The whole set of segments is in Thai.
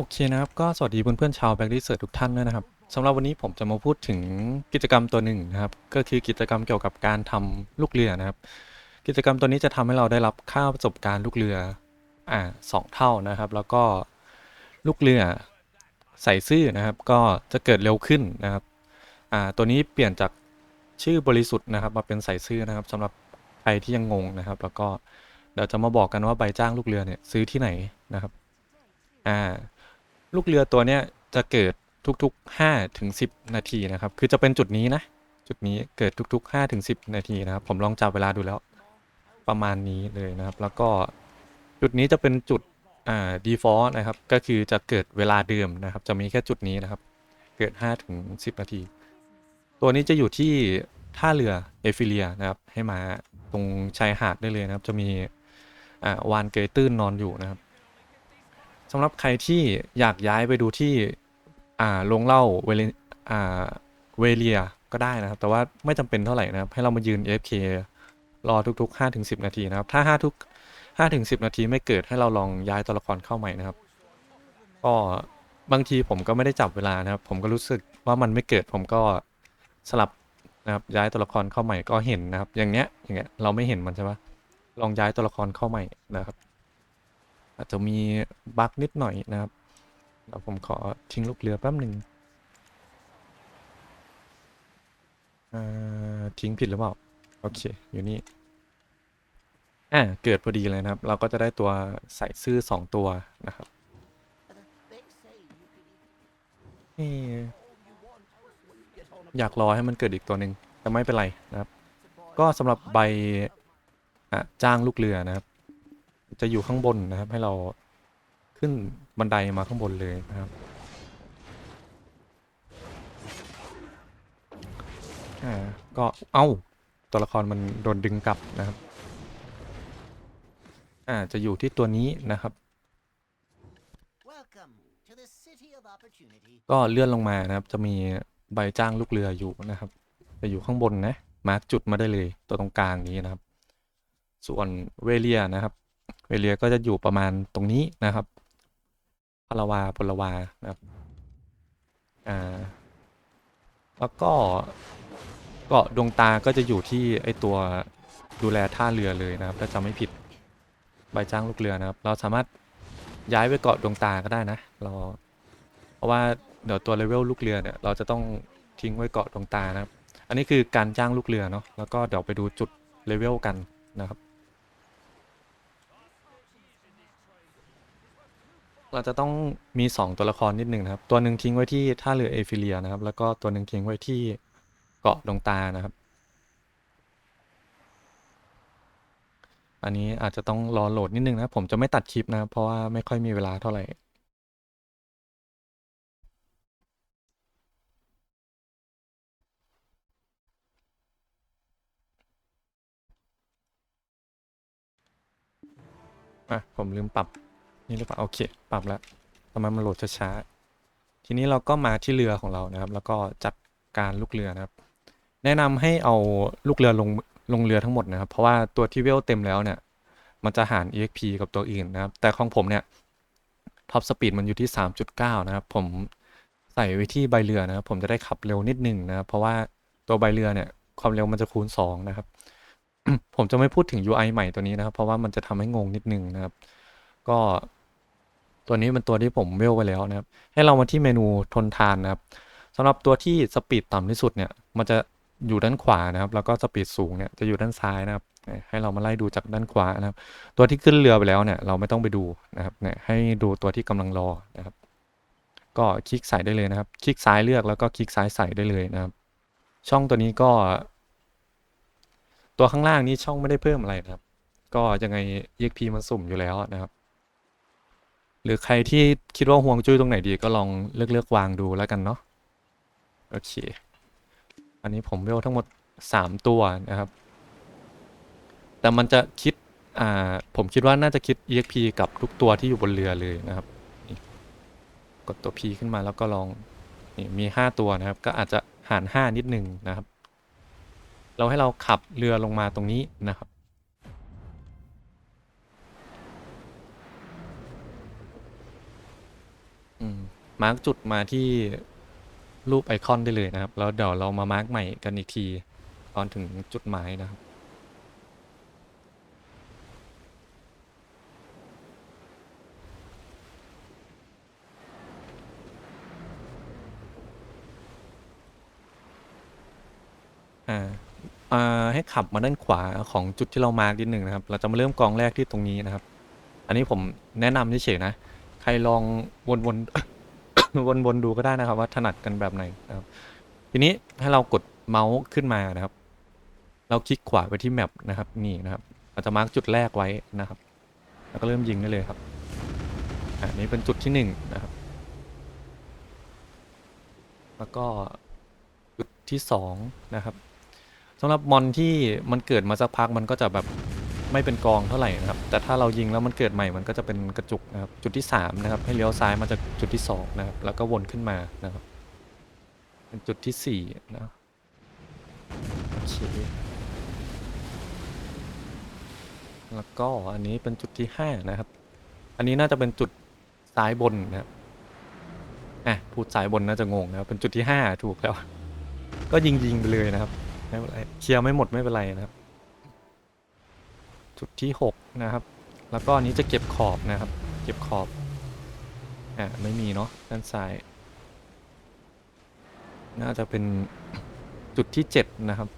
โอเคนะครับ ก็สวัสดีเพื่อนๆชาวแบ็กดิเซอร์ทุกท่านด้วยนะครับสำหรับวันนี้ผมจะมาพูดถึงกิจกรรมตัวหนึ่งนะครับ ก็คือกิจกรรมเกี่ยวกับการทำลูกเรือนะครับ กิจกรรมตัวนี้จะทำให้เราได้รับค่าประสบการณ์ลูกเรืออ่าสองเท่านะครับ แล้วก็ลูกเรือใส่ซื่อนะครับ ก็จะเกิดเร็วขึ้นนะครับอ่าตัวนี้เปลี่ยนจากชื่อบริสุทธิ์นะครับ มาเป็นใส่ซื่อนะครับสำหรับใครที่ยังงงนะครับ แล้วก็เดี๋ยวจะมาบอกกันว่าใบจ้างลูกเรือเนี่ยซื้อที่ไหนนะครับอ่า ลูกเรือตัวเนี้ยจะเกิดทุกๆ5ถึง10 นาทีนะครับ คือจะเป็นจุดนี้นะ จุดนี้เกิดทุกๆ5ถึง10 นาทีนะครับ ผมลองจับเวลาดูแล้ว ประมาณนี้เลยนะครับ แล้วก็จุดนี้จะเป็นจุดอ่า default นะครับ ก็คือจะเกิดเวลาเดิมนะครับ จะมีแค่จุดนี้นะครับ เกิด5ถึง10 นาที ตัวนี้จะอยู่ที่ท่าเรือเอฟิเลียนะครับ ให้มาตรงชายหาดได้เลยนะครับ จะมีอ่าวานเกยตื้นนอนอยู่นะครับ สำหรับใครที่อยากย้ายไปดูที่อ่าโรงเล่าเวเลอ่าเวเลียก็ได้นะครับ แต่ว่าไม่จำเป็นเท่าไหร่นะครับ ให้เรามายืน AFK รอทุก ๆ5-10 นาทีนะครับ ถ้า 5 ทุก5-10 นาทีไม่เกิดให้เราลองย้ายตัวละครเข้าใหม่นะครับ ก็บางทีผมก็ไม่ได้จับเวลานะครับ ผมก็รู้สึกว่ามันไม่เกิดผมก็สลับนะครับย้ายตัวละครเข้าใหม่ก็เห็นนะครับ อย่างเนี้ยอย่างเงี้ยเราไม่เห็นมันใช่ปะลองย้ายตัวละครเข้าใหม่นะครับ อาจจะมีบั๊กนิดหน่อยนะครับเดี๋ยวผมขอทิ้งลูกเรือแป๊บหนึ่งทิ้งผิดหรือเปล่า โอเค อยู่นี่อ่าเกิดพอดีเลยนะครับ เราก็จะได้ตัวใส่ซื่อสองตัวนะครับเอ๊ะอยากรอให้มันเกิดอีกตัวหนึ่งแต่ไม่เป็นไรนะครับ ก็สำหรับใบจ้างลูกเรือนะครับ จะอยู่ข้างบนนะครับ ให้เราขึ้นบันไดมาข้างบนเลยนะครับอ่าก็เอ้าตัวละครมันโดนดึงกลับนะครับ อ่าจะอยู่ที่ตัวนี้นะครับ Welcome to the city of opportunity. ก็เลื่อนลงมานะครับ จะมีใบจ้างลูกเรืออยู่นะครับจะอยู่ข้างบนนะมาร์กจุดมาได้เลยตัวตรงกลางนี้นะครับ ส่วนเวเลียนะครับ เวเลียก็จะอยู่ประมาณตรงนี้นะครับพลาวาพลาวานะครับอ่าแล้วก็เกาะดวงตาก็จะอยู่ที่ไอตัวดูแลท่าเรือเลยนะครับ ถ้าจำไม่ผิดใบจ้างลูกเรือนะครับ เราสามารถย้ายไปเกาะดวงตาก็ได้นะเราเพราะว่าเดี๋ยวตัวเลเวลลูกเรือเนี่ยเราจะต้องทิ้งไว้เกาะดวงตานะครับ อันนี้คือการจ้างลูกเรือเนาะแล้วก็เดี๋ยวไปดูจุดเลเวลกันนะครับ เราจะต้องมี 2 ตัวละครนิดหนึ่งนะครับ ตัวหนึ่งทิ้งไว้ที่ท่าเรือเอฟิเลียนะครับ แล้วก็ตัวหนึ่งทิ้งไว้ที่เกาะดงตานะครับ อันนี้อาจจะต้องรอโหลดนิดนึงนะผมจะไม่ตัดคลิปนะเพราะว่าไม่ค่อยมีเวลาเท่าไหร่อะผมลืมปรับ นี่หรือเปล่าโอเค ปรับแล้วทำไมมันโหลดช้าๆทีนี้เราก็มาที่เรือของเรานะครับ แล้วก็จัดการลูกเรือนะครับ แนะนำให้เอาลูกเรือลงลงเรือทั้งหมดนะครับ เพราะว่าตัวที่เวลเต็มแล้วเนี่ย มันจะหาร exp กับตัวอื่นนะครับ แต่ของผมเนี่ยท็อปสปีดมันอยู่ที่ 3.9 นะครับ ผมใส่ไว้ที่ใบเรือนะครับ ผมจะได้ขับเร็วนิดหนึ่งนะครับ เพราะว่าตัวใบเรือเนี่ย ความเร็วมันจะคูณ 2 นะครับ ผมจะไม่พูดถึง UI ใหม่ตัวนี้นะครับ เพราะว่ามันจะทำให้งงนิดนึงนะครับ ก็ ตัวนี้เป็นตัวที่ผมเวลไว้แล้วนะครับ ให้เรามาที่เมนูทนทานนะครับสำหรับตัวที่สปีดต่ำที่สุดเนี่ยมันจะอยู่ด้านขวานะครับ แล้วก็สปีดสูงเนี่ยจะอยู่ด้านซ้ายนะครับ ให้เรามาไล่ดูจากด้านขวานะครับ ตัวที่ขึ้นเรือไปแล้วเนี่ยเราไม่ต้องไปดูนะครับเนี่ยให้ดูตัวที่กำลังรอนะครับ ก็คลิกใส่ได้เลยนะครับ คลิกซ้ายเลือกแล้วก็คลิกซ้ายใส่ได้เลยนะครับ ช่องตัวนี้ก็ ตัวข้างล่างนี้ช่องไม่ได้เพิ่มอะไรนะครับ ก็ยังไง EXP มันสุ่มอยู่แล้วนะครับ รือใครที่คิดว่าห่วงจุ้ยตรงไหนดีก็ลองเลือกเลือกวางดูแล้วกันเนาะโอเค อันนี้ผมเวลทั้งหมด 3 ตัวนะครับ แต่มันจะคิดอ่าผมคิดว่าน่าจะคิด EXP กับทุกตัวที่อยู่บนเรือเลยนะครับกดตัว P ขึ้นมาแล้วก็ลองนี่มี 5 ตัวนะครับ ก็อาจจะหาร 5 นิดหนึ่งนะครับ เราให้เราขับเรือลงมาตรงนี้นะครับ มาร์กจุดมาที่รูปไอคอนได้เลยนะครับ แล้วเดี๋ยวเรามามาร์กใหม่กันอีกที ตอนถึงจุดหมายนะครับ อ่าอ่าให้ขับมาด้านขวาของจุดที่เรามาร์กนิดหนึ่งนะครับ เราจะมาเริ่มกองแรกที่ตรงนี้นะครับ อันนี้ผมแนะนำเฉยๆนะ ใครลองวนๆ วนๆดูก็ได้นะครับ ว่าถนัดกันแบบไหนนะครับ ทีนี้ให้เรากดเมาส์ขึ้นมานะครับ เราคลิกขวาไปที่แมปนะครับนี่นะครับเราจะมาร์กจุดแรกไว้นะครับ แล้วก็เริ่มยิงได้เลยครับอ่านี้เป็นจุดที่หนึ่งนะครับ แล้วก็จุดที่สองนะครับสำหรับมอนที่มันเกิดมาสักพักมันก็จะแบบ ไม่เป็นกองเท่าไหร่นะครับ แต่ถ้าเรายิงแล้วมันเกิดใหม่มันก็จะเป็นกระจุกนะครับ จุดที่สามนะครับให้เลี้ยวซ้ายมาจากจุดที่สองนะครับ แล้วก็วนขึ้นมานะครับ เป็นจุดที่สี่นะโอเคแล้วก็อันนี้เป็นจุดที่ห้านะครับ อันนี้น่าจะเป็นจุดซ้ายบนนะครับอะพูดซ้ายบนน่าจะงงนะครับเป็นจุดที่ห้าถูกแล้ว ก็ยิงยิงไปเลยนะครับไม่เป็นไรเคลียร์ไม่หมดไม่เป็นไรนะครับ จุดที่หกนะครับ แล้วก็อันนี้จะเก็บขอบนะครับ เก็บขอบ อะไม่มีเนาะด้านซ้าย น่าจะเป็นจุดที่เจ็ดนะครับ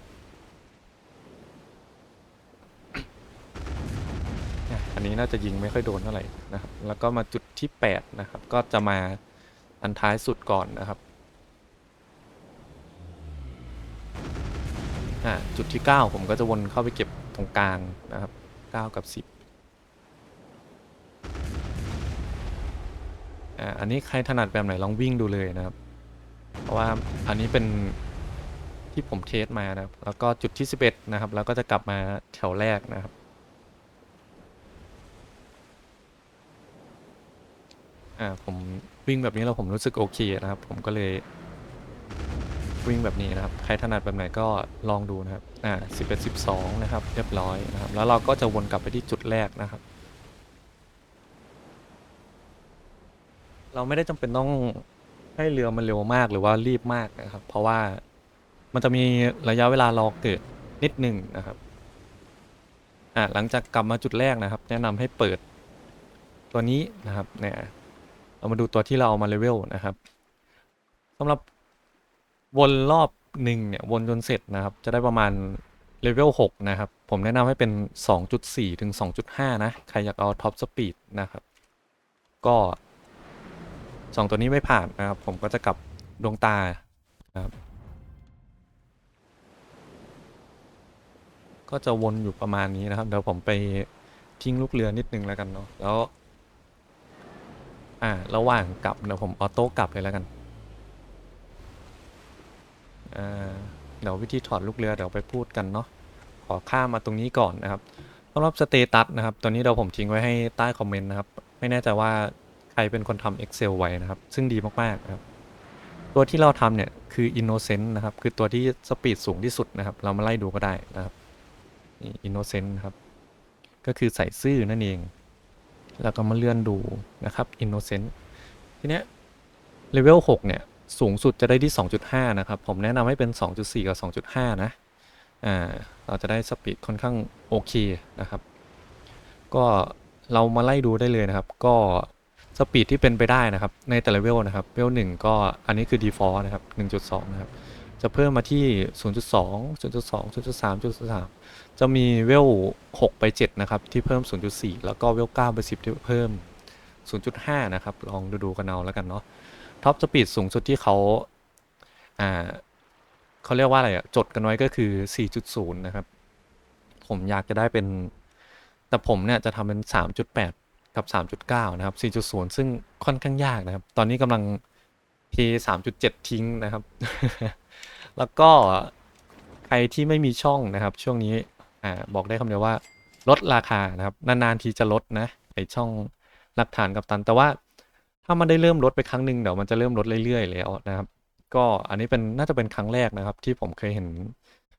อันนี้น่าจะยิงไม่ค่อยโดนเท่าไหร่นะครับ แล้วก็มาจุดที่แปดนะครับ ก็จะมาอันท้ายสุดก่อนนะครับอ่าจุดที่ 9 ผมก็จะวนเข้าไปเก็บตรงกลางนะครับ 9กับ10อ่าอันนี้ใครถนัดแบบไหนลองวิ่งดูเลยนะครับ เพราะว่าอันนี้เป็นที่ผมเทสมานะครับ แล้วก็จุดที่11นะครับ แล้วก็จะกลับมาแถวแรกนะครับอ่าผมวิ่งแบบนี้แล้วผมรู้สึกโอเคนะครับ ผมก็เลย วิ่งแบบนี้นะครับ ใครถนัดแบบไหนก็ลองดูนะครับ อ่าสิบเอ็ดสิบสองนะครับ เรียบร้อยนะครับ แล้วเราก็จะวนกลับไปที่จุดแรกนะครับ เราไม่ได้จำเป็นต้องให้เรือมันเร็วมากหรือว่ารีบมากนะครับ เพราะว่ามันจะมีระยะเวลารอเกิดนิดหนึ่งนะครับ อ่าหลังจากกลับมาจุดแรกนะครับ แนะนำให้เปิดตัวนี้นะครับ เนี่ย เรามาดูตัวที่เราเอามาเลเวลนะครับสำหรับ วนรอบหนึ่งเนี่ยวนจนเสร็จนะครับ จะได้ประมาณเลเวล6นะครับ ผมแนะนำให้เป็น 2.4 ถึง 2.5 นะ ใครอยากเอาท็อปสปีดนะครับ ก็ 2 ตัวนี้ไม่ผ่านนะครับ ผมก็จะกลับดวงตานะครับก็จะวนอยู่ประมาณนี้นะครับ เดี๋ยวผมไปทิ้งลูกเรือนิดนึงแล้วกันเนาะแล้ว อ่า ระหว่างกลับเดี๋ยวผมออโต้กลับเลยแล้วกัน เดี๋ยววิธีถอดลูกเรือเดี๋ยวไปพูดกันเนาะขอข้ามมาตรงนี้ก่อนนะครับสำหรับสเตตัสนะครับตัวนี้เดี๋ยวผมทิ้งไว้ให้ใต้คอมเมนต์นะครับ ไม่แน่ใจว่าใครเป็นคนทำ Excel ไว้นะครับ ซึ่งดีมากๆนะครับ ตัวที่เราทำเนี่ยคือ Innocent นะครับ คือตัวที่สปีดสูงที่สุดนะครับ เรามาไล่ดูก็ได้นะครับ Innocent นะครับ ก็คือใส่ซื่อนั่นเอง แล้วก็มาเลื่อนดูนะครับ Innocent ทีเนี้ยเลเวล6เนี่ย สูงสุดจะได้ที่ 2.5 นะครับ ผมแนะนำให้เป็น 2.4 กับ 2.5 นะอ่าเราจะได้สปีดค่อนข้างโอเคนะครับ ก็เรามาไล่ดูได้เลยนะครับ ก็สปีดที่เป็นไปได้นะครับ ในแต่ละเวลนะครับ เวลหนึ่งก็อันนี้คือ default นะครับ 1.2 นะครับ จะเพิ่มมาที่ 0.2 0.2 0.3 0.3 จะมีเวล 6 ไป 7 นะครับ ที่เพิ่ม 0.4 แล้วก็เวล 9 ไป 10 ที่เพิ่ม 0.5 นะครับ ลองดูดูกันเอาแล้วกันเนาะ ท็อปสปีดสูงสุดที่เขาอ่าเขาเรียกว่าอะไรอะจดกันไว้ก็คือ 4.0 นะครับ ผมอยากจะได้เป็น แต่ผมเนี่ยจะทำเป็น 3.8 กับ 3.9 นะครับ 4.0 ซึ่งค่อนข้างยากนะครับ ตอนนี้กำลังเท3.7 ทิ้งนะครับ แล้วก็ใครที่ไม่มีช่องนะครับ ช่วงนี้อ่าบอกได้คำเดียวว่าลดราคานะครับ นาน ๆ ทีจะลดนะไอช่องหลักฐานกับตันแต่ว่า ถ้ามันได้เริ่มลดไปครั้งหนึ่งเดี๋ยวมันจะเริ่มลดเรื่อยๆแล้วนะครับ ก็อันนี้เป็นน่าจะเป็นครั้งแรกนะครับ ที่ผมเคยเห็น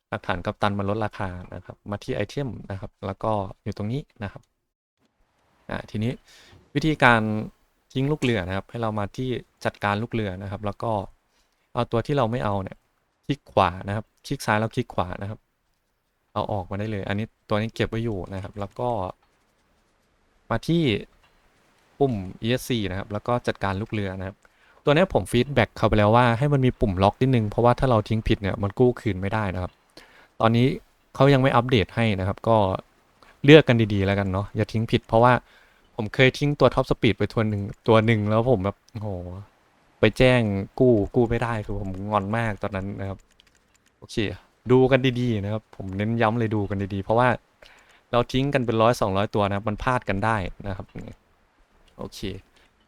หลักฐานกัปตันมันลดราคานะครับ มาที่ไอเทมนะครับ แล้วก็อยู่ตรงนี้นะครับอ่าทีนี้วิธีการทิ้งลูกเรือนะครับ ให้เรามาที่จัดการลูกเรือนะครับ แล้วก็เอาตัวที่เราไม่เอาเนี่ยคลิกขวานะครับ คลิกซ้ายแล้วคลิกขวานะครับ เอาออกมาได้เลย อันนี้ตัวนี้เก็บไว้อยู่นะครับ แล้วก็มาที่ ปุ่ม ESC นะครับ แล้วก็จัดการลูกเรือนะครับ ตัวนี้ผมฟีดแบ็กเขาไปแล้วว่าให้มันมีปุ่มล็อกนิดนึง เพราะว่าถ้าเราทิ้งผิดเนี่ยมันกู้คืนไม่ได้นะครับ ตอนนี้เขายังไม่อัปเดตให้นะครับ ก็เลือกกันดีๆแล้วกันเนาะ อย่าทิ้งผิด เพราะว่าผมเคยทิ้งตัวท็อปสปีดไปตัวหนึ่งตัวหนึ่งแล้วผมแบบโอ้โหไปแจ้งกู้กู้ไม่ได้คือผมงอนมากตอนนั้นนะครับ โอเค ดูกันดีๆนะครับ ผมเน้นย้ำเลยดูกันดีๆ เพราะว่าเราทิ้งกันเป็นร้อยสองร้อยตัวนะครับ มันพลาดกันได้นะครับ โอเค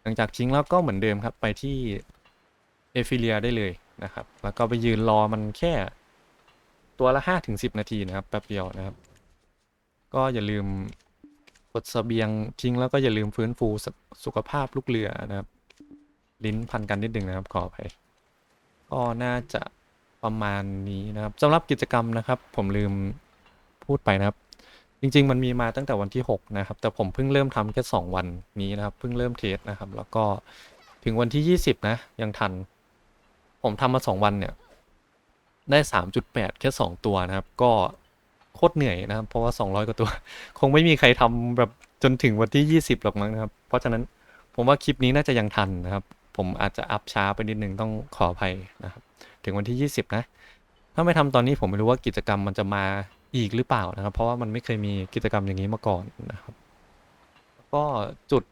หลังจากทิ้งแล้วก็เหมือนเดิมครับไปที่เอฟิเลียได้เลยนะครับ แล้วก็ไปยืนรอมันแค่ตัวละห้าถึงสิบนาทีนะครับแป๊บเดียวนะครับ ก็อย่าลืมกดเสบียงทิ้งแล้วก็อย่าลืมฟื้นฟูสุขภาพลูกเรือนะครับ ลิ้นพันกันนิดหนึ่งนะครับขออภัยก็น่าจะประมาณนี้นะครับสำหรับกิจกรรมนะครับ ผมลืมพูดไปนะครับ จริง ๆ มันมีมาตั้งแต่วันที่ 6 นะครับ แต่ผมเพิ่งเริ่มทำแค่ 2 วันนี้นะครับ เพิ่งเริ่มเทสนะครับ แล้วก็ถึงวันที่ 20 นะ ยังทัน ผมทำมา 2 วันเนี่ย ได้ 3.8 แค่ 2 ตัวนะครับ ก็โคตรเหนื่อยนะครับ เพราะว่า 200 กว่าตัว คงไม่มีใครทำแบบจนถึงวันที่ 20 หรอกมั้งนะครับ เพราะฉะนั้นผมว่าคลิปนี้น่าจะยังทันนะครับ ผมอาจจะอัพช้าไปนิดนึงต้องขออภัยนะครับ ถึงวันที่ 20 นะ ถ้าไม่ทำตอนนี้ผมไม่รู้ว่ากิจกรรมมันจะมา อีกหรือเปล่านะครับ เพราะว่ามันไม่เคยมีกิจกรรมอย่างนี้มาก่อนนะครับก็จุด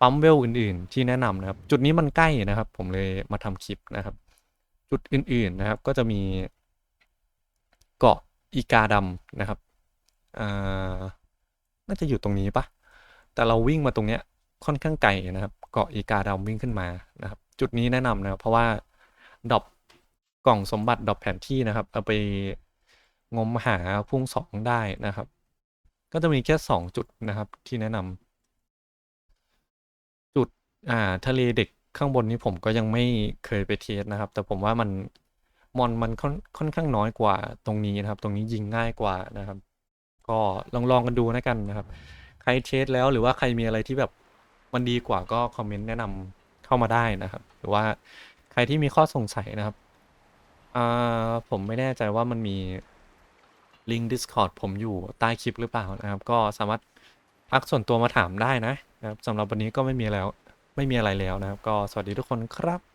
ปั๊มเวลอื่น ๆ ที่แนะนำนะครับ จุดนี้มันใกล้นะครับ ผมเลยมาทำคลิปนะครับ จุดอื่น ๆนะครับ ก็จะมีเกาะอีกาดำนะครับอ่าน่าจะอยู่ตรงนี้ปะแต่เราวิ่งมาตรงเนี้ยค่อนข้างไกลนะครับ เกาะอีกาดำวิ่งขึ้นมานะครับ จุดนี้แนะนำนะครับ เพราะว่าดรอปกล่องสมบัติดรอปแผนที่นะครับ เอาไป งมหาพุ่งสองได้นะครับ ก็จะมีแค่สองจุดนะครับที่แนะนำจุดอ่าทะเลเด็กข้างบนนี้ผมก็ยังไม่เคยไปเทสนะครับ แต่ผมว่ามันมอนมันค่อนค่อนข้างน้อยกว่าตรงนี้นะครับ ตรงนี้ยิงง่ายกว่านะครับ ก็ลองลองกันดูนะกันนะครับ ใครเทสแล้วหรือว่าใครมีอะไรที่แบบมันดีกว่าก็คอมเมนต์แนะนำเข้ามาได้นะครับ หรือว่าใครที่มีข้อสงสัยนะครับอ่าผมไม่แน่ใจว่ามันมี ลิงก์ Discord ผมอยู่ใต้คลิปหรือเปล่านะครับ ก็สามารถทักส่วนตัวมาถามได้นะนะครับสำหรับวันนี้ก็ไม่มีแล้วไม่มีอะไรแล้วนะครับ ก็สวัสดีทุกคนครับ